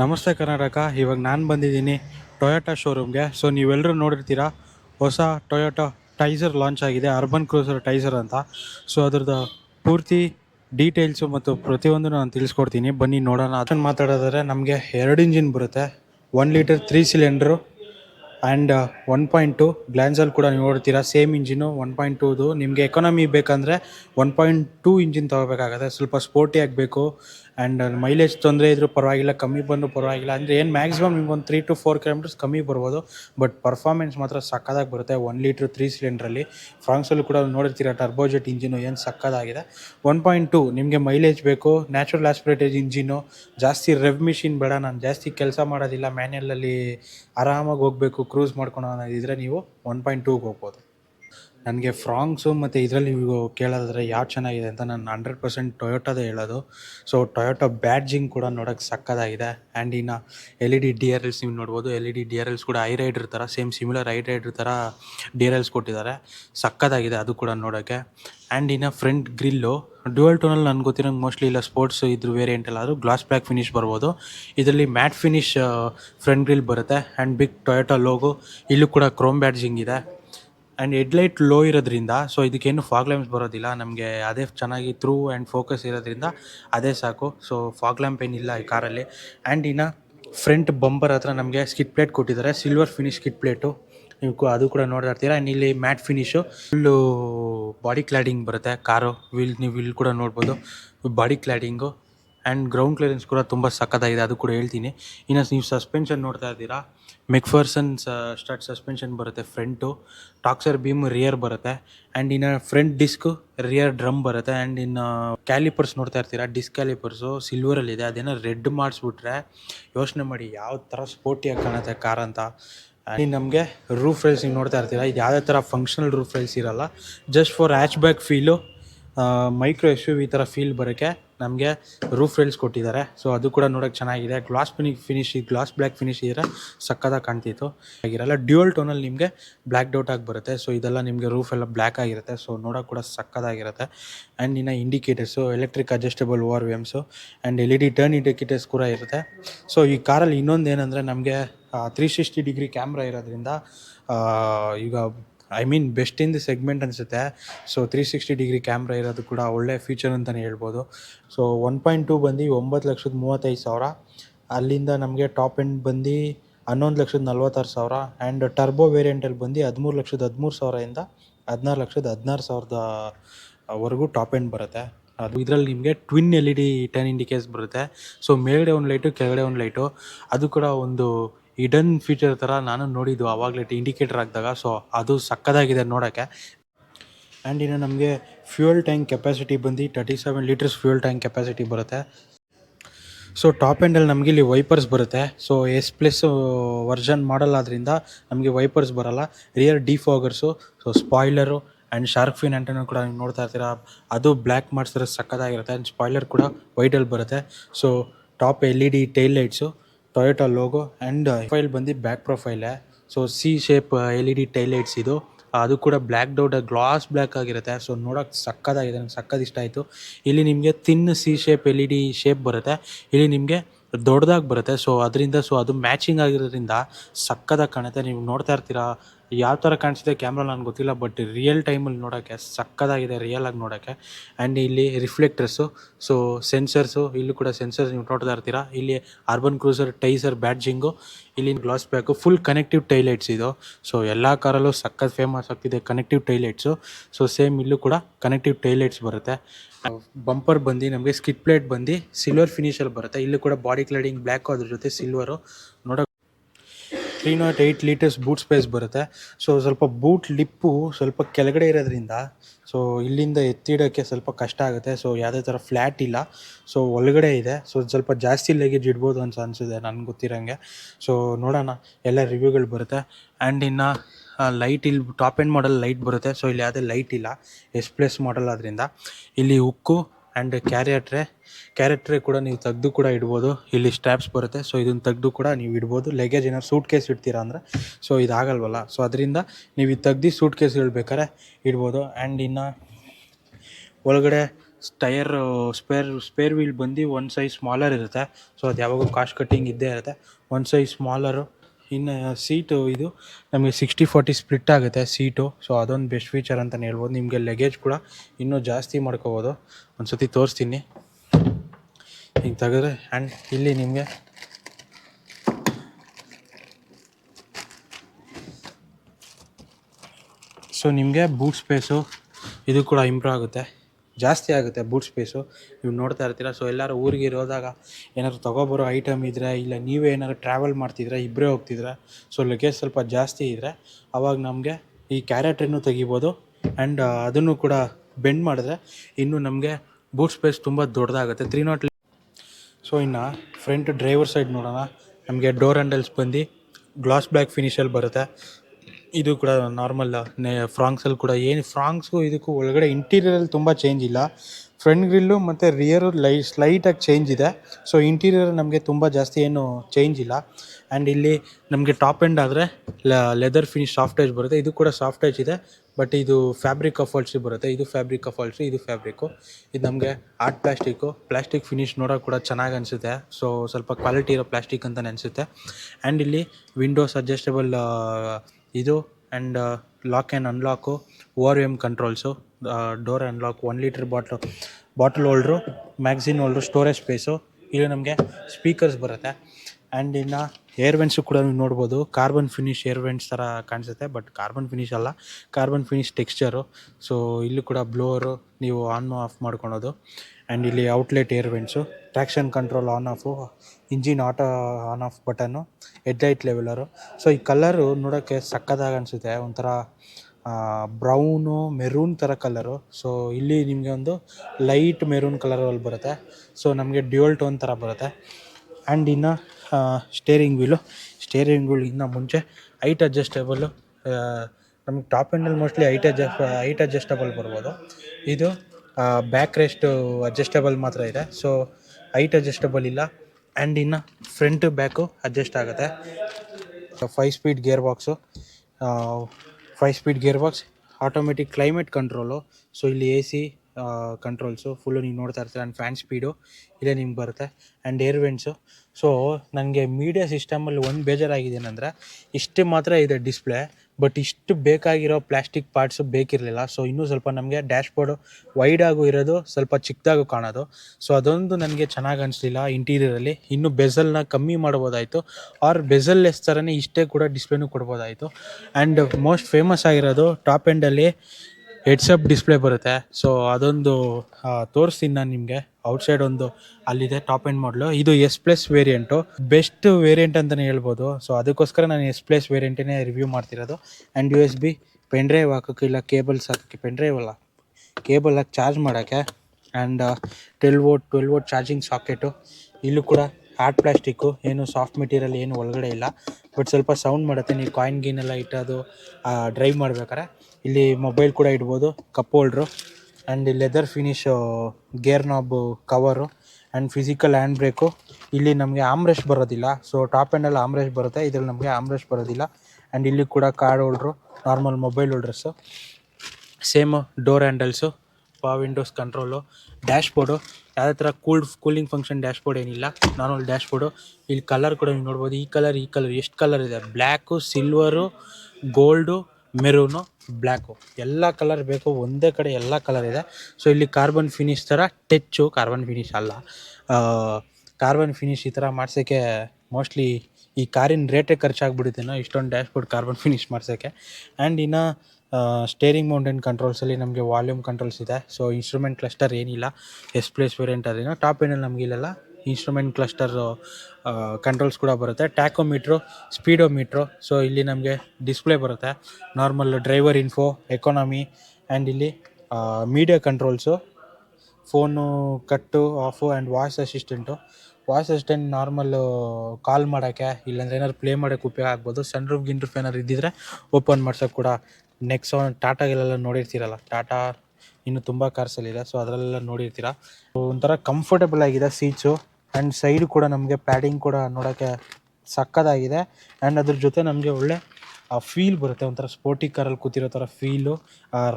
ನಮಸ್ತೆ ಕರ್ನಾಟಕ, ಇವಾಗ ನಾನು ಬಂದಿದ್ದೀನಿ ಟೊಯೋಟಾ ಶೋರೂಮ್ಗೆ ಸೊ ನೀವೆಲ್ಲರೂ ನೋಡಿರ್ತೀರಾ, ಹೊಸ ಟೊಯೋಟಾ ಟೈಸರ್ ಲಾಂಚ್ ಆಗಿದೆ ಅರ್ಬನ್ ಕ್ರೂಸರ್ ಟೈಸರ್ ಅಂತ. ಸೊ ಅದ್ರದ್ದು ಪೂರ್ತಿ ಡೀಟೇಲ್ಸು ಮತ್ತು ಪ್ರತಿಯೊಂದು ನಾನು ತಿಳಿಸ್ಕೊಡ್ತೀನಿ. ಬನ್ನಿ ನೋಡೋಣ. ಅದನ್ನು ಮಾತಾಡೋದಾದ್ರೆ ನಮಗೆ ಎರಡು ಇಂಜಿನ್ ಬರುತ್ತೆ. One litre three cylinder and one point two ಗ್ಲ್ಯಾನ್ಸಲ್ಲಿ ಕೂಡ ನೀವು ನೋಡ್ತೀರಾ ಸೇಮ್ ಇಂಜಿನು ಒನ್ ಪಾಯಿಂಟ್ ಟೂದು ನಿಮಗೆ ಎಕಾನಮಿ ಬೇಕಂದರೆ ಒನ್ ಪಾಯಿಂಟ್ ಟೂ ಇಂಜಿನ್ ತೊಗೋಬೇಕಾಗತ್ತೆ. ಸ್ವಲ್ಪ ಸ್ಪೋರ್ಟಿ ಆಗಬೇಕು. ಆ್ಯಂಡ್ ಮೈಲೇಜ್ ತೊಂದರೆ ಇದ್ರೂ ಪರವಾಗಿಲ್ಲ, ಕಮ್ಮಿ ಬಂದರೂ ಪರವಾಗಿಲ್ಲ. ಅಂದರೆ ಏನು ಮ್ಯಾಕ್ಸಿಮಮ್ ನಿಮ್ಗೆ ಒಂದು ತ್ರೀ ಟು ಫೋರ್ ಕಿಲೋಮೀಟರ್ಸ್ ಕಮ್ಮಿ ಬರ್ಬೋದು. ಬಟ್ ಪರ್ಫಾರ್ಮೆನ್ಸ್ ಮಾತ್ರ ಸಕ್ಕದಾಗಿ ಬರುತ್ತೆ ಒನ್ ಲೀಟ್ರ್ ತ್ರೀ ಸಿಲಿಂಡ್ರಲ್ಲಿ ಫ್ರಾನ್ಸಲ್ಲೂ ಕೂಡ ನೋಡಿರ್ತೀರ ಟರ್ಬೋಜೆಟ್ ಇಂಜಿನು ಏನು ಸಕ್ಕದಾಗಿದೆ. ಒನ್ ಪಾಯಿಂಟ್ ಟು ನಿಮಗೆ ಮೈಲೇಜ್ ಬೇಕು. ನ್ಯಾಚುರಲ್ ಆಸ್ಪ್ರೇಟೇಜ್ ಇಂಜಿನು ಜಾಸ್ತಿ ರೆವ್ ಮಿಷಿನ್ ಬೇಡ, ನಾನು ಜಾಸ್ತಿ ಕೆಲಸ ಮಾಡೋದಿಲ್ಲ ಮ್ಯಾನ್ಯಲಲ್ಲಿ ಆರಾಮಾಗಿ ಹೋಗಬೇಕು ಕ್ರೂಸ್ ಮಾಡ್ಕೊಂಡು ಇದ್ರೆ ನೀವು ಒನ್ ಪಾಯಿಂಟ್ ಟೂಗೆ ಹೋಗ್ಬೋದು. ನನಗೆ ಫ್ರಾಂಗ್ಸು ಮತ್ತು ಇದರಲ್ಲಿ ನೀವು ಕೇಳೋದಾದ್ರೆ ಯಾವ್ದು ಚೆನ್ನಾಗಿದೆ ಅಂತ ನಾನು ಹಂಡ್ರೆಡ್ ಪರ್ಸೆಂಟ್ ಟೊಯೋಟೋದೇ ಹೇಳೋದು. ಸೊ ಟೊಯೋಟೋ ಬ್ಯಾಡ್ಜಿಂಗ್ ಕೂಡ ನೋಡೋಕ್ಕೆ ಸಕ್ಕದಾಗಿದೆ ಆ್ಯಂಡ್ ಇನ್ನು L E D D R Ls ನೀವು ನೋಡ್ಬೋದು. L E D D R Ls ಕೂಡ ಐ ರೈಡ್ರ್ ಥರ ಸೇಮ್ ಸಿಮಿಲರ್ ಐ ರೈಡ್ ಥರ ಡಿ ಆರ್ ಎಲ್ಸ್ ಕೊಟ್ಟಿದ್ದಾರೆ. ಸಕ್ಕದಾಗಿದೆ ಅದು ಕೂಡ ನೋಡೋಕ್ಕೆ ಆ್ಯಂಡ್ ಇನ್ನು ಫ್ರಂಟ್ ಗ್ರಿಲ್ಲು, ಡ್ಯುಯಲ್ ಟೋನಲ್ಲಿ ನನಗೆ ಗೊತ್ತಿರೋಂಗೆ ಮೋಸ್ಟ್ಲಿ ಇಲ್ಲ ಸ್ಪೋರ್ಟ್ಸ್ ಇದ್ರ ವೇರಿಯಂಟ್ ಎಲ್ಲ ಆದರೂ ಗ್ಲಾಸ್ ಬ್ಲ್ಯಾಕ್ ಫಿನಿಶ್ ಬರ್ಬೋದು. ಇದರಲ್ಲಿ ಮ್ಯಾಟ್ ಫಿನಿಶ್ ಫ್ರಂಟ್ ಗ್ರಿಲ್ ಬರುತ್ತೆ. ಆ್ಯಂಡ್ ಬಿಗ್ ಟೊಯೋಟೋ ಲೋಗೋ, ಇಲ್ಲೂ ಕೂಡ ಕ್ರೋಮ್ ಬ್ಯಾಡ್ಜಿಂಗ್ ಇದೆ. ಆ್ಯಂಡ್ ಹೆಡ್ಲೈಟ್ ಲೋ ಇರೋದ್ರಿಂದ ಸೊ ಇದಕ್ಕೇನು ಫಾಗ್ ಲ್ಯಾಂಪ್ಸ್ ಬರೋದಿಲ್ಲ. ನಮಗೆ ಅದೇ ಚೆನ್ನಾಗಿ ಥ್ರೂ ಆ್ಯಂಡ್ ಫೋಕಸ್ ಇರೋದ್ರಿಂದ ಅದೇ ಸಾಕು. ಸೊ ಫಾಗ್ ಲ್ಯಾಂಪ್ ಏನಿಲ್ಲ ಈ ಕಾರಲ್ಲಿ. ಆ್ಯಂಡ್ ಇನ್ನು ಫ್ರಂಟ್ ಬಂಪರ್ ಹತ್ರ ನಮಗೆ ಸ್ಕಿಟ್ ಪ್ಲೇಟ್ ಕೊಟ್ಟಿದ್ದಾರೆ. ಸಿಲ್ವರ್ ಫಿನಿಶ್ ಸ್ಕಿಟ್ ಪ್ಲೇಟು ನೀವು ಅದು ಕೂಡ ನೋಡ್ತಾ ಇರ್ತೀರಾ. ಆ್ಯಂಡ್ ಇಲ್ಲಿ matte finish full body cladding ಬರುತ್ತೆ. ಕಾರು ವೀಲ್ ನೀವು ಇಲ್ಲಿ ಕೂಡ ನೋಡ್ಬೋದು. Body cladding and ground clearance ಕೂಡ ತುಂಬ ಸಖತ್ತಾಗಿದೆ, ಅದು ಕೂಡ ಹೇಳ್ತೀನಿ. ಇನ್ನು ನೀವು ಸಸ್ಪೆನ್ಷನ್ ನೋಡ್ತಾ ಇದ್ದೀರಾ? ಮೆಕ್ಫರ್ಸನ್ ಸ್ಟಾರ್ಟ್ ಸಸ್ಪೆನ್ಷನ್ ಬರುತ್ತೆ ಫ್ರಂಟು ಟಾಕ್ಸರ್ ಬೀಮ್ ರಿಯರ್ ಬರುತ್ತೆ. ಆ್ಯಂಡ್ ಇನ್ನು ಫ್ರಂಟ್ ಡಿಸ್ಕ್ ರಿಯರ್ ಡ್ರಮ್ ಬರುತ್ತೆ. ಆ್ಯಂಡ್ ಇನ್ನು ಕ್ಯಾಲಿಪರ್ಸ್ ನೋಡ್ತಾ ಇರ್ತೀರಾ? ಡಿಸ್ಕ್ ಕ್ಯಾಲಿಪರ್ಸು ಸಿಲ್ವರಲ್ಲಿದೆ ಅದೇನೋ ರೆಡ್ ಮಾಡಿಸ್ಬಿಟ್ರೆ, ಯೋಚನೆ ಮಾಡಿ ಯಾವ ಥರ ಸ್ಪೋರ್ಟಿಯಾಗಿ ಕಾಣುತ್ತೆ ಕಾರ್ ಅಂತ. ಇನ್ನು ನಮಗೆ ರೂಫ್ ರೈಲ್ಸ್ ನೀವು ನೋಡ್ತಾ ಇರ್ತೀರಾ? ಇದು ಯಾವುದೇ ಥರ ಫಂಕ್ಷನಲ್ ರೂಫ್ ರೈಲ್ಸ್ ಇರಲ್ಲ. Just for hatchback feel micro S U ಈ ಥರ ಫೀಲ್ ಬರೋಕ್ಕೆ ನಮಗೆ ರೂಫ್ ರೈಲ್ಸ್ ಕೊಟ್ಟಿದ್ದಾರೆ. ಸೊ ಅದು ಕೂಡ ನೋಡೋಕ್ಕೆ ಚೆನ್ನಾಗಿದೆ. ಗ್ಲಾಸ್ ಫಿನಿ ಫಿನಿಶ್ ಗ್ಲಾಸ್ ಬ್ಲ್ಯಾಕ್ ಫಿನಿಶ್ ಇದ್ರೆ ಸಕ್ಕದಾಗ ಕಾಣ್ತಿತ್ತು. ಆಗಿರಲ್ಲ ಡ್ಯೂಯಲ್ ಟೋನಲ್ಲಿ ನಿಮಗೆ ಬ್ಲ್ಯಾಕ್ ಡೌಟ್ ಆಗಿ ಬರುತ್ತೆ. ಸೊ ಇದೆಲ್ಲ ನಿಮಗೆ ರೂಫ್ ಎಲ್ಲ ಬ್ಲ್ಯಾಕ್ ಆಗಿರುತ್ತೆ. ಸೊ ನೋಡೋಕೆ ಕೂಡ ಸಕ್ಕದಾಗಿರುತ್ತೆ ಆ್ಯಂಡ್ ಇನ್ನು indicators electric adjustable O R V Ms and L E D turn indicators ಕೂಡ ಇರುತ್ತೆ. ಸೊ ಈ ಕಾರಲ್ಲಿ ಇನ್ನೊಂದು ಏನಂದರೆ ನಮಗೆ ತ್ರೀ ಸಿಕ್ಸ್ಟಿ ಡಿಗ್ರಿ ಕ್ಯಾಮ್ರಾ ಇರೋದ್ರಿಂದ ಈಗ I mean best in the segment ಅನಿಸುತ್ತೆ. So three sixty degree camera ಇರೋದು ಕೂಡ ಒಳ್ಳೆ ಫೀಚರ್ ಅಂತಲೇ ಹೇಳ್ಬೋದು. ಸೊ ಒನ್ ಪಾಯಿಂಟ್ ಟು ಬಂದು ಒಂಬತ್ತು ಲಕ್ಷದ ಮೂವತ್ತೈದು ಸಾವಿರ. ಅಲ್ಲಿಂದ ನಮಗೆ ಟಾಪ್ ಎಂಡ್ ಬಂದು ಹನ್ನೊಂದು ಲಕ್ಷದ ನಲ್ವತ್ತಾರು ಸಾವಿರ. ಆ್ಯಂಡ್ ಟರ್ಬೋ ವೇರಿಯಂಟಲ್ಲಿ ಬಂದು ಹದಿಮೂರು ಲಕ್ಷದ ಹದಿಮೂರು ಸಾವಿರದಿಂದ ಹದಿನಾರು ಲಕ್ಷದ ಹದಿನಾರು ಸಾವಿರದ ವರೆಗೂ ಟಾಪ್ ಎಂಡ್ ಬರುತ್ತೆ. ಅದು ಇದರಲ್ಲಿ ನಿಮಗೆ twin L E D turn indicators ಬರುತ್ತೆ. ಸೊ ಮೇಲ್ಗಡೆ ಒಂದು ಲೈಟು ಕೆಳಗಡೆ ಒಂದು ಲೈಟು ಅದು ಕೂಡ ಒಂದು ಇಡನ್ ಫೀಚರ್ ಥರ ನಾನು ನೋಡಿದ್ದು ಆವಾಗಲೇ ಇಂಡಿಕೇಟರ್ ಹಾಕಿದಾಗ ಸೊ ಅದು ಸಕ್ಕದಾಗಿದೆ ನೋಡೋಕ್ಕೆ. ಆ್ಯಂಡ್ ಇನ್ನು ನಮಗೆ ಫ್ಯೂಯಲ್ ಟ್ಯಾಂಕ್ ಕೆಪಾಸಿಟಿ ಬಂದು thirty seven litres fuel tank capacity ಬರುತ್ತೆ ಸೊ ಟಾಪ್ ಎಂಡಲ್ಲಿ ನಮಗೆ ಇಲ್ಲಿ ವೈಪರ್ಸ್ ಬರುತ್ತೆ. So S plus version model ಆದ್ದರಿಂದ ನಮಗೆ ವೈಪರ್ಸ್ ಬರೋಲ್ಲ. Rear defoggers so spoiler and shark fin antenna ಕೂಡ ನೀವು ನೋಡ್ತಾ ಇರ್ತೀರ. ಅದು ಬ್ಲ್ಯಾಕ್ ಮಾಡಿಸಿದ್ರೆ ಸಕ್ಕದಾಗಿರುತ್ತೆ. ಆ್ಯಂಡ್ ಸ್ಪಾಯ್ಲರ್ ಕೂಡ ವೈಟಲ್ಲಿ ಬರುತ್ತೆ. So top L E D tail lights Toyota logo and profile ಬಂದು back ಪ್ರೊಫೈಲೇ so C shape L E D taillights lights ಇದು. ಅದು ಕೂಡ ಬ್ಲ್ಯಾಕ್ ಡೌಟ್ ಗ್ಲಾಸ್ ಬ್ಲ್ಯಾಕ್ ಆಗಿರುತ್ತೆ. ಸೊ ನೋಡೋಕೆ ಸಕ್ಕದಾಗಿದೆ, ನಂಗೆ ಸಕ್ಕದ ಇಷ್ಟ ಆಯಿತು. ಇಲ್ಲಿ ನಿಮಗೆ thin C shape L E D shape ಬರುತ್ತೆ. ಇಲ್ಲಿ ನಿಮಗೆ ದೊಡ್ಡದಾಗಿ ಬರುತ್ತೆ. ಸೊ ಅದರಿಂದ ಸೊ ಅದು ಮ್ಯಾಚಿಂಗ್ ಆಗಿರೋದ್ರಿಂದ ಸಕ್ಕದಾಗಿ ಕಾಣುತ್ತೆ. ನೀವು ನೋಡ್ತಾ ಇರ್ತೀರಾ ಯಾವ ಥರ ಕಾಣಿಸಿದೆ ಕ್ಯಾಮ್ರಾ ನನಗೆ ಗೊತ್ತಿಲ್ಲ ಬಟ್ ರಿಯಲ್ ಟೈಮಲ್ಲಿ ನೋಡೋಕ್ಕೆ ಸಕ್ಕದಾಗಿದೆ ರಿಯಲ್ ಆಗಿ ನೋಡೋಕ್ಕೆ. ಆ್ಯಂಡ್ ಇಲ್ಲಿ ರಿಫ್ಲೆಕ್ಟರ್ಸು ಸೊ ಸೆನ್ಸರ್ಸು ಇಲ್ಲೂ ಕೂಡ ಸೆನ್ಸರ್ಸ್ ನೀವು ನೋಡ್ತಾ ಇರ್ತೀರಾ? ಇಲ್ಲಿ ಅರ್ಬನ್ ಕ್ರೂಸರ್ ಟೈಸರ್ ಬ್ಯಾಡ್ಜಿಂಗು ಇಲ್ಲಿ glass back full connective taillights ಇದು. ಸೊ ಎಲ್ಲ ಕಾರಲ್ಲೂ ಸಕ್ಕತ್ ಫೇಮಸ್ ಆಗ್ತಿದೆ ಕನೆಕ್ಟಿವ್ ಟೈಲೈಟ್ಸು ಸೊ ಸೇಮ್ ಇಲ್ಲೂ ಕೂಡ ಕನೆಕ್ಟಿವ್ ಟೈಲೈಟ್ಸ್ ಬರುತ್ತೆ. ಬಂಪರ್ ಬಂದು ನಮಗೆ ಸ್ಕಿಟ್ ಪ್ಲೇಟ್ ಬಂದು ಸಿಲ್ವರ್ ಫಿನಿಷಲ್ಲಿ ಬರುತ್ತೆ. ಇಲ್ಲೂ ಕೂಡ ಬಾಡಿ ಕ್ಲೈಡಿಂಗ್ ಬ್ಲ್ಯಾಕು ಅದ್ರ ಜೊತೆ ಸಿಲ್ವರು ನೋಡೋ three naught eight litres boot space ಬರುತ್ತೆ. ಸೊ ಸ್ವಲ್ಪ ಬೂಟ್ ಲಿಪ್ಪು ಸ್ವಲ್ಪ ಕೆಳಗಡೆ ಇರೋದ್ರಿಂದ ಸೊ ಇಲ್ಲಿಂದ ಎತ್ತಿಡೋಕ್ಕೆ ಸ್ವಲ್ಪ ಕಷ್ಟ ಆಗುತ್ತೆ. ಸೊ ಯಾವುದೇ ಥರ ಫ್ಲ್ಯಾಟ್ ಇಲ್ಲ. ಸೊ ಒಳಗಡೆ ಇದೆ. ಸೊ ಸ್ವಲ್ಪ ಜಾಸ್ತಿ ಲಗೇಜ್ ಇಡ್ಬೋದು ಅಂತ ಅನಿಸಿದೆ ನನಗೆ ಗೊತ್ತಿರೋಂಗೆ. ಸೊ ನೋಡೋಣ. ಎಲ್ಲ ರಿವ್ಯೂಗಳು ಬರುತ್ತೆ. ಆ್ಯಂಡ್ ಇನ್ನು ಲೈಟ್ ಇಲ್ಲಿ ಟಾಪ್ ಎಂಡ್ ಮಾಡಲ್ ಲೈಟ್ ಬರುತ್ತೆ. ಸೊ ಇಲ್ಲಿ ಯಾವುದೇ ಲೈಟ್ ಇಲ್ಲ. ಎಸ್ ಪ್ಲಸ್ ಮಾಡಲ್ ಆದ್ದರಿಂದ ಇಲ್ಲಿ ಉಕ್ಕು and carrier tray carrier tray ಕೂಡ ನೀವು ತೆಗೆದು ಕೂಡ ಇಡ್ಬೋದು. ಇಲ್ಲಿ ಸ್ಟ್ಯಾಪ್ಸ್ ಬರುತ್ತೆ. ಸೊ ಇದನ್ನು ತೆಗೆದು ಕೂಡ ನೀವು ಇಡ್ಬೋದು. ಲಗೇಜ್ ಏನಾದ್ರು ಸೂಟ್ ಕೇಸ್ ಇಡ್ತೀರಾ ಅಂದರೆ ಸೊ ಇದಾಗಲ್ವಲ್ಲ. ಸೊ ಅದರಿಂದ ನೀವು ಇದು ತೆಗ್ದು ಸೂಟ್ ಕೇಸ್ ಇಡ್ಬೇಕಾದ್ರೆ ಇಡ್ಬೋದು. ಆ್ಯಂಡ್ ಇನ್ನು ಒಳಗಡೆ ಟಯರ್ ಸ್ಪೇರ್ ಸ್ಪೇರ್ ವೀಲ್ ಬಂದು ಒಂದು ಸೈಜ್ ಸ್ಮಾಲರ್ ಇರುತ್ತೆ. ಸೊ ಅದು ಯಾವಾಗೂ ಕಾಸ್ಟ್ ಕಟ್ಟಿಂಗ್ ಇದ್ದೇ ಇರುತ್ತೆ. ಒಂದು ಸೈಜ್ ಸ್ಮಾಲರು ಇನ್ನು ಸೀಟು ಇದು ನಮಗೆ ಸಿಕ್ಸ್ಟಿ ಫೋರ್ಟಿ ಸ್ಪ್ಲಿಟ್ ಆಗುತ್ತೆ ಸೀಟು ಸೊ ಅದೊಂದು ಬೆಸ್ಟ್ ಫೀಚರ್ ಅಂತಲೇ ಹೇಳ್ಬೋದು. ನಿಮಗೆ ಲಗೇಜ್ ಕೂಡ ಇನ್ನೂ ಜಾಸ್ತಿ ಮಾಡ್ಕೋಬೋದು. ಒಂದು ಸತಿ ತೋರಿಸ್ತೀನಿ. ಹಿಂಗೆ ತೆಗೆದ್ರೆ ಆ್ಯಂಡ್ ಇಲ್ಲಿ ನಿಮಗೆ ಸೊ ನಿಮಗೆ ಬೂಟ್ ಸ್ಪೇಸು ಇದು ಕೂಡ ಇಂಪ್ರೂವ್ ಆಗುತ್ತೆ. ಜಾಸ್ತಿ ಆಗುತ್ತೆ ಬೂಟ್ ಸ್ಪೇಸು ನೀವು ನೋಡ್ತಾ ಇರ್ತೀರ ಸೊ ಎಲ್ಲರೂ ಊರಿಗೆ ಇರೋದಾಗ ಏನಾದ್ರು ತೊಗೊಬರೋ ಐಟಮ್ ಇದ್ದರೆ ಇಲ್ಲ ನೀವೇ ಏನಾದ್ರು ಟ್ರಾವೆಲ್ ಮಾಡ್ತಿದ್ರೆ ಇಬ್ಬರೇ ಹೋಗ್ತಿದ್ರೆ ಸೊ ಲಗೇಜ್ ಸ್ವಲ್ಪ ಜಾಸ್ತಿ ಇದ್ದರೆ ಅವಾಗ ನಮಗೆ ಈ ಕ್ಯಾರೆಟನ್ನು ತೆಗಿಬೋದು. ಆ್ಯಂಡ್ ಅದನ್ನು ಕೂಡ ಬೆಂಡ್ ಮಾಡಿದ್ರೆ ಇನ್ನೂ ನಮಗೆ ಬೂಟ್ ಸ್ಪೇಸ್ ತುಂಬ ದೊಡ್ಡದಾಗುತ್ತೆ. ತ್ರೀ ನಾಟ್ ಸೊ ಇನ್ನು ಫ್ರಂಟ್ ಡ್ರೈವರ್ ಸೈಡ್ ನೋಡೋಣ. ನಮಗೆ ಡೋರ್ ಹ್ಯಾಂಡಲ್ಸ್ ಬಂದು ಗ್ಲಾಸ್ ಬ್ಲ್ಯಾಕ್ ಫಿನಿಷಲ್ಲಿ ಬರುತ್ತೆ. ಇದು ಕೂಡ ನಾರ್ಮಲ್ ನೆ ಫ್ರಾಂಕ್ಸಲ್ಲಿ ಕೂಡ ಏನು ಫ್ರಾಂಕ್ಸ್ಗೂ ಇದಕ್ಕೂ ಒಳಗಡೆ ಇಂಟೀರಿಯರಲ್ಲಿ ತುಂಬ ಚೇಂಜ್ ಇಲ್ಲ. ಫ್ರಂಟ್ ಗ್ರಿಲ್ಲು ಮತ್ತು ರಿಯರು ಲೈ ಸ್ಲೈಟಾಗಿ ಚೇಂಜ್ ಇದೆ. ಸೊ ಇಂಟೀರಿಯರ್ ನಮಗೆ ತುಂಬ ಜಾಸ್ತಿ ಏನು ಚೇಂಜ್ ಇಲ್ಲ. ಆ್ಯಂಡ್ ಇಲ್ಲಿ ನಮಗೆ ಟಾಪ್ ಎಂಡ್ ಆದರೆ ಲೆದರ್ ಫಿನಿಶ್ ಸಾಫ್ಟ್ ಟಚ್ ಬರುತ್ತೆ. ಇದು ಕೂಡ ಸಾಫ್ಟ್ ಟಚ್ ಇದೆ. ಬಟ್ ಇದು ಫ್ಯಾಬ್ರಿಕ್ ಅಫಾಲ್ಟ್ಸಿ ಬರುತ್ತೆ. ಇದು ಫ್ಯಾಬ್ರಿಕ್ ಕಫಾಲ್ಸ್ ಇದು ಫ್ಯಾಬ್ರಿಕ್ಕು ಇದು ನಮಗೆ ಆರ್ಟ್ ಪ್ಲಾಸ್ಟಿಕ್ಕು ಪ್ಲಾಸ್ಟಿಕ್ ಫಿನಿಶ್ ನೋಡೋಕೆ ಕೂಡ ಚೆನ್ನಾಗಿ ಅನಿಸುತ್ತೆ. ಸೊ ಸ್ವಲ್ಪ ಕ್ವಾಲಿಟಿ ಇರೋ ಪ್ಲಾಸ್ಟಿಕ್ ಅಂತಲೇ ಅನಿಸುತ್ತೆ. ಆ್ಯಂಡ್ ಇಲ್ಲಿ ವಿಂಡೋಸ್ ಅಡ್ಜಸ್ಟಬಲ್ ಇದು and lock and unlock O R M controls door unlock one litre bottle bottle holder magazine holder storage space ಇಲ್ಲಿ ನಮಗೆ ಸ್ಪೀಕರ್ಸ್ ಬರುತ್ತೆ. ಆ್ಯಂಡ್ ಇನ್ನು ಏರ್ ವೆಂಟ್ಸು ಕೂಡ ನೀವು ನೋಡ್ಬೋದು. ಕಾರ್ಬನ್ ಫಿನಿಶ್ ಏರ್ ವೆಂಟ್ಸ್ ಥರ ಕಾಣಿಸುತ್ತೆ ಬಟ್ ಕಾರ್ಬನ್ ಫಿನಿಶ್ ಅಲ್ಲ. ಕಾರ್ಬನ್ ಫಿನಿಶ್ ಟೆಕ್ಸ್ಚರು ಸೊ ಇಲ್ಲೂ ಕೂಡ ಬ್ಲೋರು ನೀವು ಆನ್ ಆಫ್ ಮಾಡ್ಕೊಳೋದು. ಆ್ಯಂಡ್ ಇಲ್ಲಿ outlet air vents traction control on off engine auto on off button headlight leveler so ಈ ಕಲರು ನೋಡೋಕ್ಕೆ ಸಕ್ಕತ್ತಾಗಿ ಅನಿಸುತ್ತೆ. ಒಂಥರ ಬ್ರೌನು ಮೆರೂನ್ ಥರ ಕಲರು ಸೊ ಇಲ್ಲಿ ನಿಮಗೆ ಒಂದು ಲೈಟ್ ಮೆರೂನ್ ಕಲರಲ್ಲಿ ಬರುತ್ತೆ. ಸೊ ನಮಗೆ ಡ್ಯೂಯಲ್ ಟೋನ್ ಥರ ಬರುತ್ತೆ. ಆ್ಯಂಡ್ ಇನ್ನು ಸ್ಟೇರಿಂಗ್ ವೀಲು ಸ್ಟೇರಿಂಗ್ ವೀಲ್ ಇನ್ನು ಮುಂಚೆ ಹೈಟ್ ಅಡ್ಜಸ್ಟೇಬಲ್ಲು ನಮಗೆ top ಎಂಡಲ್ಲಿ mostly height adjust height adjustable ಬರ್ಬೋದು. ಇದು ಬ್ಯಾಕ್ ರೆಸ್ಟು ಅಡ್ಜಸ್ಟೇಬಲ್ ಮಾತ್ರ ಇದೆ. ಸೊ ಹೈಟ್ ಅಡ್ಜಸ್ಟೇಬಲ್ ಇಲ್ಲ. ಆ್ಯಂಡ್ ಇನ್ನು ಫ್ರಂಟು ಬ್ಯಾಕು ಅಡ್ಜಸ್ಟ್ ಆಗುತ್ತೆ. Five speed gear box five speed gear box automatic climate control so ಇಲ್ಲಿ ಎ ಸಿ ಕಂಟ್ರೋಲ್ಸು ಫುಲ್ಲು ನೀವು ನೋಡ್ತಾ ಇರ್ತೀರ ಆ್ಯಂಡ್ ಫ್ಯಾನ್ ಸ್ಪೀಡು ಇಲ್ಲೇ ನಿಮ್ಗೆ ಬರುತ್ತೆ. ಆ್ಯಂಡ್ ಏರ್ ವೆಂಟ್ಸು ಸೊ ನನಗೆ ಮೀಡಿಯಾ ಸಿಸ್ಟಮಲ್ಲಿ ಒಂದು ಬೇಜಾರಾಗಿದ್ದೇನೆಂದರೆ ಇಷ್ಟು ಮಾತ್ರ ಇದೆ ಡಿಸ್ಪ್ಲೇ ಬಟ್ ಇಷ್ಟು ಬೇಕಾಗಿರೋ ಪ್ಲಾಸ್ಟಿಕ್ ಪಾರ್ಟ್ಸು ಬೇಕಿರಲಿಲ್ಲ. ಸೊ ಇನ್ನೂ ಸ್ವಲ್ಪ ನಮಗೆ ಡ್ಯಾಶ್ಬೋರ್ಡು ವೈಡಾಗೂ ಇರೋದು, ಸ್ವಲ್ಪ ಚಿಕ್ಕದಾಗೂ ಕಾಣೋದು. ಸೊ ಅದೊಂದು ನನಗೆ ಚೆನ್ನಾಗಿ ಅನಿಸ್ಲಿಲ್ಲ ಇಂಟೀರಿಯರಲ್ಲಿ ಇನ್ನೂ ಬೆಸಲ್ನ ಕಮ್ಮಿ ಮಾಡ್ಬೋದಾಯಿತು. ಆರ್ ಬೆಸಲ್ಲೆಸ್ ಥರನೇ ಇಷ್ಟೇ ಕೂಡ ಡಿಸ್ಪ್ಲೇನೂ ಕೊಡ್ಬೋದಾಯಿತು. ಆ್ಯಂಡ್ ಮೋಸ್ಟ್ ಫೇಮಸ್ ಆಗಿರೋದು ಟಾಪ್ ಎಂಡಲ್ಲಿ ಹೆಡ್ಸಪ್ ಡಿಸ್ಪ್ಲೇ ಬರುತ್ತೆ. ಸೊ ಅದೊಂದು ತೋರಿಸ್ತೀನಿ ನಾನು ನಿಮಗೆ. ಔಟ್ಸೈಡ್ ಒಂದು ಅಲ್ಲಿದೆ ಟಾಪ್ ಎಂಡ್ ಮಾಡಲು ಇದು S plus variant best variant ಅಂತಲೇ ಹೇಳ್ಬೋದು. ಸೊ ಅದಕ್ಕೋಸ್ಕರ ನಾನು ಎಸ್ ಪ್ಲಸ್ ವೇರಿಯಂಟೇ ರಿವ್ಯೂ ಮಾಡ್ತಿರೋದು. And U S B pen drive ಹಾಕೋಕ್ಕೆ ಇಲ್ಲ ಕೇಬಲ್ಸ್ ಹಾಕೋಕ್ಕೆ ಪೆನ್ ಡ್ರೈವ್ ಅಲ್ಲ. ಕೇಬಲ್ ಹಾಕಿ ಚಾರ್ಜ್ ಮಾಡೋಕ್ಕೆ. And twelve volt twelve volt charging socket ಇಲ್ಲೂ ಕೂಡ ಹಾರ್ಡ್ ಪ್ಲಾಸ್ಟಿಕ್ಕು ಏನು ಸಾಫ್ಟ್ ಮೆಟೀರಿಯಲ್ ಏನು ಒಳಗಡೆ ಇಲ್ಲ. ಬಟ್ ಸ್ವಲ್ಪ ಸೌಂಡ್ ಮಾಡುತ್ತೆ. ನೀವು ಕಾಯಿನ್ ಗೀನೆಲ್ಲ ಇಟ್ಟು ಅದು ಡ್ರೈವ್ ಮಾಡ್ಬೇಕಾರೆ ಇಲ್ಲಿ ಮೊಬೈಲ್ ಕೂಡ ಇಡ್ಬೋದು cup holder and leather finish gear knob cover and physical hand brake ಇಲ್ಲಿ ನಮಗೆ ಆಮ್ರೆಸ್ಟ್ ಬರೋದಿಲ್ಲ ಸೊ ಟಾಪ್ ಎಂಡಲ್ಲಿ ಆಮ್ರೆಸ್ಟ್ ಬರುತ್ತೆ, ಇದರಲ್ಲಿ ನಮಗೆ ಆಮ್ರೆಸ್ಟ್ ಬರೋದಿಲ್ಲ ಆ್ಯಂಡ್ ಇಲ್ಲಿ ಕೂಡ card holder normal mobile holders same door handles power windows control dashboard ಯಾವುದೇ ಥರ ಕೂಲ್ ಕೂಲಿಂಗ್ ಫಂಕ್ಷನ್ ಡ್ಯಾಶ್ಬೋರ್ಡ್ ಏನಿಲ್ಲ ನಾರ್ಮಲ್ ಡ್ಯಾಶ್ಬೋರ್ಡು ಇಲ್ಲಿ ಕಲರ್ ಕೂಡ ನೀವು ನೋಡ್ಬೋದು, ಈ ಕಲರ್ ಈ ಕಲರ್ ಎಷ್ಟು ಕಲರ್ ಇದೆ? Black silver gold maroon black ಎಲ್ಲ ಕಲರ್ ಬೇಕು, ಒಂದೇ ಕಡೆ ಎಲ್ಲ ಕಲರ್ ಇದೆ. ಸೊ ಇಲ್ಲಿ ಕಾರ್ಬನ್ ಫಿನಿಶ್ ಥರ ಟೆಚ್ಚು ಕಾರ್ಬನ್ ಫಿನಿಶ್ ಅಲ್ಲ. ಕಾರ್ಬನ್ ಫಿನಿಶ್ ಈ ಥರ ಮಾಡ್ಸೋಕ್ಕೆ ಮೋಸ್ಟ್ಲಿ ಈ ಕಾರಿನ ರೇಟೇ ಖರ್ಚಾಗ್ಬಿಡುತ್ತೇನೋ ಇಷ್ಟೊಂದು ಡ್ಯಾಶ್ಬೋರ್ಡ್ ಕಾರ್ಬನ್ ಫಿನಿಶ್ ಮಾಡ್ಸೋಕ್ಕೆ. ಆ್ಯಂಡ್ ಇನ್ನು ಸ್ಟೇರಿಂಗ್ ಮೌಂಟೇನ್ ಕಂಟ್ರೋಲ್ಸಲ್ಲಿ ನಮಗೆ ವಾಲ್ಯೂಮ್ ಕಂಟ್ರೋಲ್ಸ್ ಇದೆ. ಸೊ ಇನ್ಸ್ಟ್ರೂಮೆಂಟ್ ಕ್ಲಸ್ಟರ್ ಏನಿಲ್ಲ ಎಸ್ ಪ್ಲೇಸ್ ವೇರಿಯಂಟ್ ಅದೇನೋ ಟಾಪ್ ಏನಲ್ಲಿ ನಮಗೆ ಇಲ್ಲೆಲ್ಲ ಇನ್ಸ್ಟ್ರೂಮೆಂಟ್ ಕ್ಲಸ್ಟರ್ ಕಂಟ್ರೋಲ್ಸ್ ಕೂಡ ಬರುತ್ತೆ. ಟ್ಯಾಕೋಮೀಟ್ರು ಸ್ಪೀಡೋಮೀಟ್ರು ಸೊ ಇಲ್ಲಿ ನಮಗೆ ಡಿಸ್ಪ್ಲೇ ಬರುತ್ತೆ. Normal driver info economy and ಇಲ್ಲಿ media controls phone cut off and voice assistant voice assistant normal call ಮಾಡೋಕ್ಕೆ, ಇಲ್ಲಾಂದ್ರೆ ಏನಾದ್ರು ಪ್ಲೇ ಮಾಡೋಕ್ಕೆ ಉಪಯೋಗ ಆಗ್ಬೋದು. ಸನ್ ರೂಫ್ ಗಿನ್ ರೂಫ್ ಏನಾದ್ರು ಇದ್ದಿದ್ರೆ ಓಪನ್ ಮಾಡ್ಸೋಕೆ ಕೂಡ ನೆಕ್ಸ್ಟ್ ಟಾಟಾಗೆಲ್ಲ ನೋಡಿರ್ತೀರಲ್ಲ ಟಾಟಾ ಇನ್ನು ತುಂಬ ಕಾರ್ಸಲ್ಲಿದೆ ಸೊ ಅದರಲ್ಲೆಲ್ಲ ನೋಡಿರ್ತೀರ. ಒಂಥರ ಕಂಫರ್ಟಬಲ್ ಆಗಿದೆ ಸೀಟ್ಸು ಆ್ಯಂಡ್ ಸೈಡ್ ಕೂಡ ನಮಗೆ ಪ್ಯಾಡಿಂಗ್ ಕೂಡ ನೋಡೋಕ್ಕೆ ಸಕ್ಕತ್ತಾಗಿದೆ ಆ್ಯಂಡ್ ಅದ್ರ ಜೊತೆ ನಮಗೆ ಒಳ್ಳೆ ಫೀಲ್ ಬರುತ್ತೆ. ಒಂಥರ ಸ್ಪೋರ್ಟಿ ಕಾರಲ್ಲಿ ಕೂತಿರೋ ಥರ feel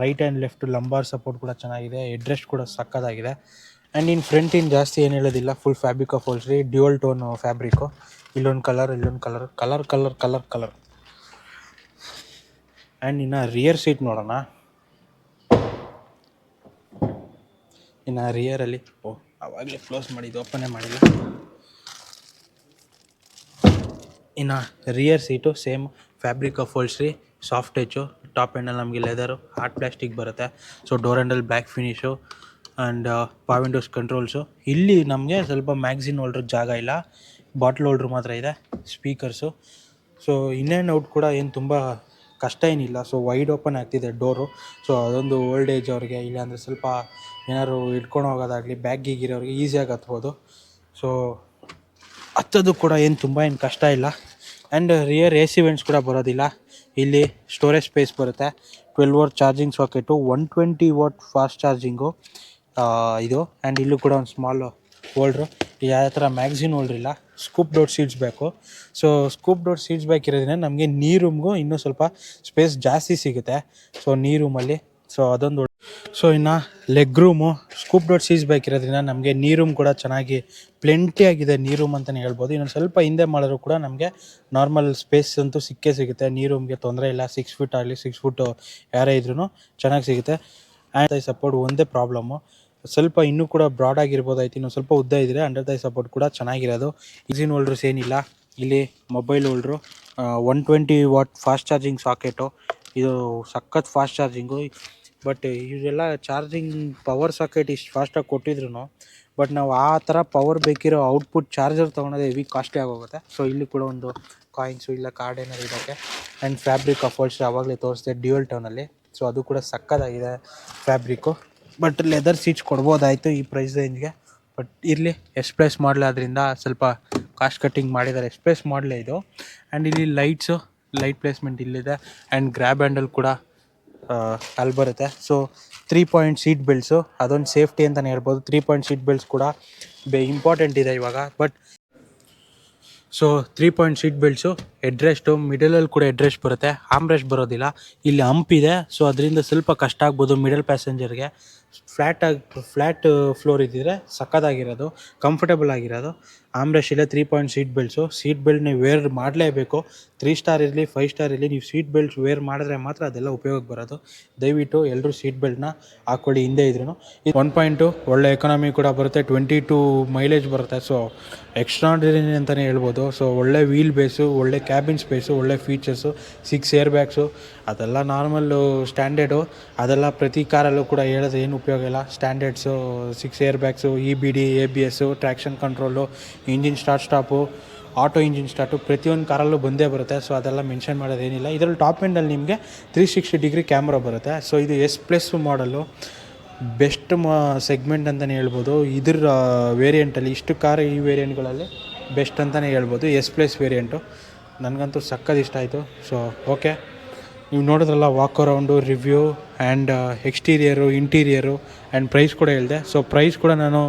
right and left lumbar support ಕೂಡ ಚೆನ್ನಾಗಿದೆ. ಹೆಡ್ರೆಸ್ಟ್ ಕೂಡ ಸಕ್ಕದಾಗಿದೆ. ಆ್ಯಂಡ್ ಇನ್ನು ಫ್ರಂಟ್ ಇನ್ ಜಾಸ್ತಿ ಏನು ಹೇಳೋದಿಲ್ಲ. Full fabric upholstery dual tone fabric ಇಲ್ಲೊಂದು ಕಲರ್ ಇಲ್ಲೊಂದು colour colour colour colour colour and ಇನ್ನು ರಿಯರ್ ಸೀಟ್ ನೋಡೋಣ. ಇನ್ನು ರಿಯರಲ್ಲಿ ಓ. ಆವಾಗಲೇ ಕ್ಲೋಸ್ ಮಾಡಿದ್ದು ಓಪನೇ ಮಾಡಿಲ್ಲ ಇನ್ನು ರಿಯರ್ ಸೀಟು ಸೇಮ್ ಫ್ಯಾಬ್ರಿಕ್ ಆಫ್ ರೀ ಸಾಫ್ಟ್ ಟೆಚ್ಚು ಟಾಪ್ ಎಂಡಲ್ಲಿ ನಮಗೆ ಲೆದರು ಹಾರ್ಡ್ ಪ್ಲಾಸ್ಟಿಕ್ ಬರುತ್ತೆ. So door handle black finish and power windows windows controls ಇಲ್ಲಿ ನಮಗೆ ಸ್ವಲ್ಪ ಮ್ಯಾಗ್ಝಿನ್ ಹೋಲ್ಡ್ರ್ ಜಾಗ ಇಲ್ಲ. ಬಾಟ್ಲ್ ಹೋಲ್ಡ್ರ್ ಮಾತ್ರ ಇದೆ speakers so in and out ಕೂಡ ಏನು ತುಂಬ ಕಷ್ಟ ಏನಿಲ್ಲ. ಸೊ ವೈಡ್ ಓಪನ್ ಆಗ್ತಿದೆ ಡೋರು ಸೊ ಅದೊಂದು ಓಲ್ಡ್ ಏಜ್ ಅವ್ರಿಗೆ, ಇಲ್ಲಾಂದರೆ ಸ್ವಲ್ಪ ಏನಾದ್ರು ಇಟ್ಕೊಂಡು ಹೋಗೋದಾಗಲಿ ಬ್ಯಾಗ್ ಗೀಗಿರೋರಿಗೆ ಈಸಿಯಾಗಿ ಹತ್ಬೋದು. ಸೊ ಹತ್ತೋದು ಕೂಡ ಏನು ತುಂಬ ಏನು ಕಷ್ಟ ಇಲ್ಲ. And rear A C vents ಕೂಡ ಬರೋದಿಲ್ಲ. ಇಲ್ಲಿ ಸ್ಟೋರೇಜ್ ಸ್ಪೇಸ್ ಬರುತ್ತೆ. Twelve volt charging socket one twenty watt fast charging ಇದು. ಆ್ಯಂಡ್ ಇಲ್ಲೂ ಕೂಡ ಒಂದು ಸ್ಮಾಲ್ ಹೋಲ್ಡ್ರು ಯಾವ ಥರ ಮ್ಯಾಗ್ಝಿನ್ ಹೋಲ್ಡ್ರಿಲ್ಲ ಸ್ಕೂಪ್ ಡೋರ್ ಸೀಟ್ಸ್ ಬೇಕು. ಸೊ ಸ್ಕೂಪ್ ಡೋರ್ ಸೀಟ್ಸ್ ಬೇಕಿರೋದ್ರಿಂದ ನಮಗೆ ನೀ ರೂಮ್ಗೂ ಇನ್ನೂ ಸ್ವಲ್ಪ ಸ್ಪೇಸ್ ಜಾಸ್ತಿ ಸಿಗುತ್ತೆ. ಸೊ ನೀ ರೂಮಲ್ಲಿ ಸೊ ಅದೊಂದು ಸೊ ಇನ್ನು ಲೆಗ್ ರೂಮು ಸ್ಕೂಪ್ ಡೋರ್ ಸೀಸ್ ಬೇಕಿರೋದ್ರಿಂದ ನಮಗೆ ನೀ ರೂಮ್ ಕೂಡ ಚೆನ್ನಾಗಿ ಪ್ಲೆಂಟಿ ಆಗಿದೆ ನೀ ರೂಮ್ ಅಂತಲೇ ಹೇಳ್ಬೋದು. ಇನ್ನೊಂದು ಸ್ವಲ್ಪ ಹಿಂದೆ ಮಾಡಿದ್ರು ಕೂಡ ನಮಗೆ ನಾರ್ಮಲ್ ಸ್ಪೇಸ್ ಅಂತೂ ಸಿಕ್ಕೇ ಸಿಗುತ್ತೆ. ನೀ ರೂಮ್ಗೆ ತೊಂದರೆ ಇಲ್ಲ. ಸಿಕ್ಸ್ ಫೀಟ್ ಆಗಲಿ ಸಿಕ್ಸ್ ಫುಟ್ಟು ಯಾರೇ ಇದ್ರೂ ಚೆನ್ನಾಗಿ ಸಿಗುತ್ತೆ. ಆ್ಯಂಡ್ ಐ ಸಪೋರ್ಟ್ ಒಂದೇ ಪ್ರಾಬ್ಲಮ್ಮು ಸ್ವಲ್ಪ ಇನ್ನೂ ಕೂಡ ಬ್ರಾಡ್ ಆಗಿರ್ಬೋದಾಯ್ತು, ಇನ್ನೂ ಸ್ವಲ್ಪ ಉದ್ದ ಇದ್ದರೆ ಅಂಡರ್ ದೈ ಸಪೋರ್ಟ್ ಕೂಡ ಚೆನ್ನಾಗಿರೋದು. ಈಸಿನ್ ಹೋಲ್ಡ್ರಸ್ ಏನಿಲ್ಲ, ಇಲ್ಲಿ mobile holder one twenty watt fast charging socket ಇದು ಸಖತ್ ಫಾಸ್ಟ್ ಚಾರ್ಜಿಂಗು ಬಟ್ ಇವೆಲ್ಲ ಚಾರ್ಜಿಂಗ್ ಪವರ್ ಸಾಕೆಟ್ ಇಷ್ಟು ಫಾಸ್ಟಾಗಿ ಕೊಟ್ಟಿದ್ರು ಬಟ್ ನಾವು ಆ ಥರ ಪವರ್ ಬೇಕಿರೋ ಔಟ್ಪುಟ್ ಚಾರ್ಜರ್ ತೊಗೊಳೋದು ಹೆವಿ ಕಾಸ್ಟ್ಲಿ ಆಗೋಗುತ್ತೆ. ಸೊ ಇಲ್ಲಿ ಕೂಡ ಒಂದು ಕಾಯಿನ್ಸು ಇಲ್ಲ ಕಾರ್ಡ್ ಏನಾದ್ರು ಇದಕ್ಕೆ ಆ್ಯಂಡ್ ಫ್ಯಾಬ್ರಿಕ್ ಅಫೋಲ್ಸ್ ಆವಾಗಲೇ ತೋರಿಸಿದೆ ಡ್ಯೂಯಲ್ ಟೌನಲ್ಲಿ ಸೊ ಅದು ಕೂಡ ಸಕ್ಕತ್ತಾಗಿದೆ ಫ್ಯಾಬ್ರಿಕ್ಕು ಬಟ್ ಲೆದರ್ ಸೀಟ್ಸ್ ಕೊಡ್ಬೋದಾಯಿತು ಈ ಪ್ರೈಸ್ ರೇಂಜ್ಗೆ ಬಟ್ ಇರಲಿ ಎಕ್ಸ್ಪ್ರೆಸ್ ಮಾಡಲ್ ಅದರಿಂದ ಸ್ವಲ್ಪ ಕಾಸ್ಟ್ ಕಟ್ಟಿಂಗ್ ಮಾಡಿದ್ದಾರೆ. ಎಕ್ಸ್ಪ್ರೆಸ್ ಮಾಡಲೇ ಇದು? ಆ್ಯಂಡ್ ಇಲ್ಲಿ ಲೈಟ್ಸು ಲೈಟ್ ಪ್ಲೇಸ್ಮೆಂಟ್ ಇಲ್ಲಿದೆ. ಆ್ಯಂಡ್ ಗ್ರ್ಯಾಬ್ ಹ್ಯಾಂಡಲ್ ಕೂಡ ಅಲ್ಲಿ ಬರುತ್ತೆ. So three point seat belts ಅದೊಂದು ಸೇಫ್ಟಿ ಅಂತಲೇ ಹೇಳ್ಬೋದು. ತ್ರೀ ಪಾಯಿಂಟ್ ಸೀಟ್ ಬೆಲ್ಟ್ಸ್ ಕೂಡ ಬೆ ಇಂಪಾರ್ಟೆಂಟ್ ಇದೆ ಇವಾಗ. But so three point seat belts headrest ಮಿಡಲಲ್ಲಿ ಕೂಡ ಹೆಡ್ರೆಸ್ಟ್ ಬರುತ್ತೆ. ಆಮ್ರೆಸ್ಟ್ ಬರೋದಿಲ್ಲ. ಇಲ್ಲಿ ಹಂಪ್ ಇದೆ. ಸೊ ಅದರಿಂದ ಸ್ವಲ್ಪ ಕಷ್ಟ ಆಗ್ಬೋದು ಮಿಡಲ್ ಪ್ಯಾಸೆಂಜರ್ಗೆ ಫ್ಲ್ಯಾಟಾಗಿ ಫ್ಲ್ಯಾಟ್ ಫ್ಲೋರ್ ಇದ್ದಿದ್ರೆ ಸಕ್ಕತ್ತಾಗಿರೋದು ಕಂಫರ್ಟೇಬಲ್ ಆಗಿರೋದು. ಆಮ್ರೆಸ್ಟ್ ಇಲ್ಲ three point seat belts seat belt ನೀವು ವೇರ್ ಮಾಡಲೇಬೇಕು. ತ್ರೀ ಸ್ಟಾರ್ ಇರಲಿ ಫೈವ್ ಸ್ಟಾರ್ ಇರಲಿ, ನೀವು ಸೀಟ್ ಬೆಲ್ಟ್ಸ್ ವೇರ್ ಮಾಡಿದ್ರೆ ಮಾತ್ರ ಅದೆಲ್ಲ ಉಪಯೋಗಕ್ಕೆ ಬರೋದು. ದಯವಿಟ್ಟು ಎಲ್ಲರೂ ಸೀಟ್ ಬೆಲ್ಟ್ನ ಹಾಕ್ಕೊಳ್ಳಿ ಹಿಂದೆ ಇದ್ರೂ ಇದು ಒನ್ ಪಾಯಿಂಟು ಒಳ್ಳೆ ಎಕನಾಮಿ ಕೂಡ ಬರುತ್ತೆ. ಟ್ವೆಂಟಿ ಟು ಮೈಲೇಜ್ ಬರುತ್ತೆ. ಸೊ ಎಕ್ಸ್ಟ್ರಾಡಿನರಿ ಅಂತಲೇ ಹೇಳ್ಬೋದು. ಸೊ ಒಳ್ಳೆ ವೀಲ್ ಬೇಸು ಒಳ್ಳೆ ಕ್ಯಾಬಿನ್ ಸ್ಪೇಸು ಒಳ್ಳೆ ಫೀಚರ್ಸು ಸಿಕ್ಸ್ ಏರ್ ಬ್ಯಾಗ್ಸು ಅದೆಲ್ಲ ನಾರ್ಮಲ್ಲು ಸ್ಟ್ಯಾಂಡರ್ಡು ಅದೆಲ್ಲ ಪ್ರತಿ ಕಾರಲ್ಲೂ ಕೂಡ ಹೇಳೋದು ಏನು ಉಪಯೋಗ ಇಲ್ಲ. Standards six air bags E B D A B S traction control engine start stop auto engine start ಪ್ರತಿಯೊಂದು ಕಾರಲ್ಲೂ ಬಂದೇ ಬರುತ್ತೆ. ಸೊ ಅದೆಲ್ಲ ಮೆನ್ಷನ್ ಮಾಡೋದೇನಿಲ್ಲ ಇದರಲ್ಲಿ ಟಾಪ್ ಎಂಡಲ್ಲಿ ನಿಮಗೆ ತ್ರೀ ಸಿಕ್ಸ್ಟಿ ಡಿಗ್ರಿ ಕ್ಯಾಮ್ರಾ ಬರುತ್ತೆ. ಸೊ ಇದು ಎಸ್ ಪ್ಲಸ್ ಮಾಡಲು ಬೆಸ್ಟ್ ಮ ಸೆಗ್ಮೆಂಟ್ ಅಂತಲೇ ಹೇಳ್ಬೋದು. ಇದ್ರ ವೇರಿಯಂಟಲ್ಲಿ ಇಷ್ಟು ಕಾರ್ ಈ ವೇರಿಯಂಟ್ಗಳಲ್ಲಿ ಬೆಸ್ಟ್ ಅಂತಲೇ ಹೇಳ್ಬೋದು. ಎಸ್ ಪ್ಲಸ್ ವೇರಿಯಂಟು ನನಗಂತೂ ಸಕ್ಕದ ಇಷ್ಟ ಆಯಿತು. ಸೊ ಓಕೆ ನೀವು ನೋಡಿದ್ರಲ್ಲ walk around review and exterior interior and price ಕೂಡ ಹೇಳಿದೆ. ಸೊ ಪ್ರೈಸ್ ಕೂಡ ನಾನು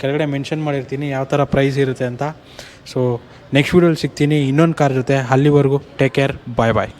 ಕೆಳಗಡೆ ಮೆನ್ಷನ್ ಮಾಡಿರ್ತೀನಿ, ಯಾವ ಥರ ಪ್ರೈಸ್ ಇರುತ್ತೆ ಅಂತ. ಸೊ ನೆಕ್ಸ್ಟ್ ವೀಡಿಯೋಲಿ ಸಿಗ್ತೀನಿ. ಇನ್ನೊಂದು ಕಾರ್ ಜೊತೆ. ಅಲ್ಲಿವರೆಗೂ ಟೇಕ್ ಕೇರ್ ಬಾಯ್ ಬಾಯ್